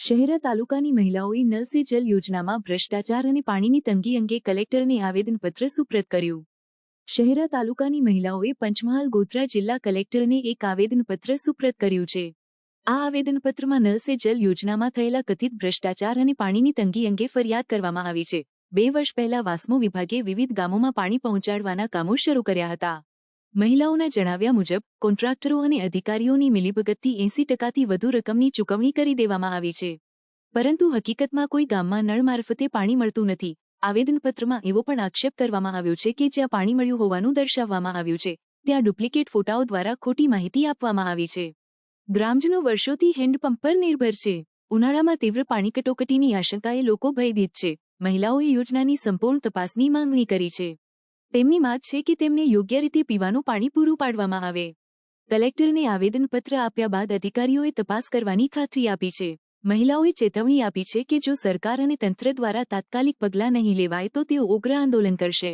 શહેરા તાલુકાની મહિલાઓએ નલ સે જલ યોજનામાં ભ્રષ્ટાચાર અને પાણીની તંગી અંગે કલેક્ટરને આવેદનપત્ર સુપ્રત કર્યું. શહેરા તાલુકાની મહિલાઓએ પંચમહાલ ગોધરા જિલ્લા કલેક્ટરને એક આવેદનપત્ર સુપ્રત કર્યું છે. આ આવેદનપત્રમાં નલ સે જલ યોજનામાં થયેલા કથિત ભ્રષ્ટાચાર અને પાણીની તંગી અંગે ફરિયાદ કરવામાં આવી છે. બે વર્ષ પહેલા વાસ્મો વિભાગે વિવિધ ગામોમાં પાણી પહોંચાડવાના કામો શરૂ કર્યા હતા. મહિલાઓના જણાવ્યા મુજબ, કોન્ટ્રાક્ટરો અને અધિકારીઓની મિલીભગતથી એંસી ટકાથી વધુ રકમની ચૂકવણી કરી દેવામાં આવી છે. પરંતુ હકીકતમાં કોઈ ગામમાં નળ મારફતે પાણી મળતું નથી. આવેદનપત્રમાં એવો પણ આક્ષેપ કરવામાં આવ્યો છે કે જ્યાં પાણી મળ્યું હોવાનું દર્શાવવામાં આવ્યું છે, ત્યાં ડુપ્લિકેટ ફોટાઓ દ્વારા ખોટી માહિતી આપવામાં આવી છે. ગ્રામજનો વર્ષોથી હેન્ડપંપ પર નિર્ભર છે. ઉનાળામાં તીવ્ર પાણી કટોકટીની આશંકાએ લોકો ભયભીત છે. મહિલાઓએ યોજનાની સંપૂર્ણ તપાસની માંગણી કરી છે. તેમની માંગ છે કે તેમને યોગ્ય રીતે પીવાનું પાણી પૂરું પાડવામાં આવે. કલેક્ટરને આવેદનપત્ર આપ્યા બાદ અધિકારીઓએ તપાસ કરવાની ખાતરી આપી છે. મહિલાઓએ ચેતવણી આપી છે કે જો સરકાર અને તંત્ર દ્વારા તાત્કાલિક પગલાં નહીં લેવાય તો તેઓ ઉગ્ર આંદોલન કરશે.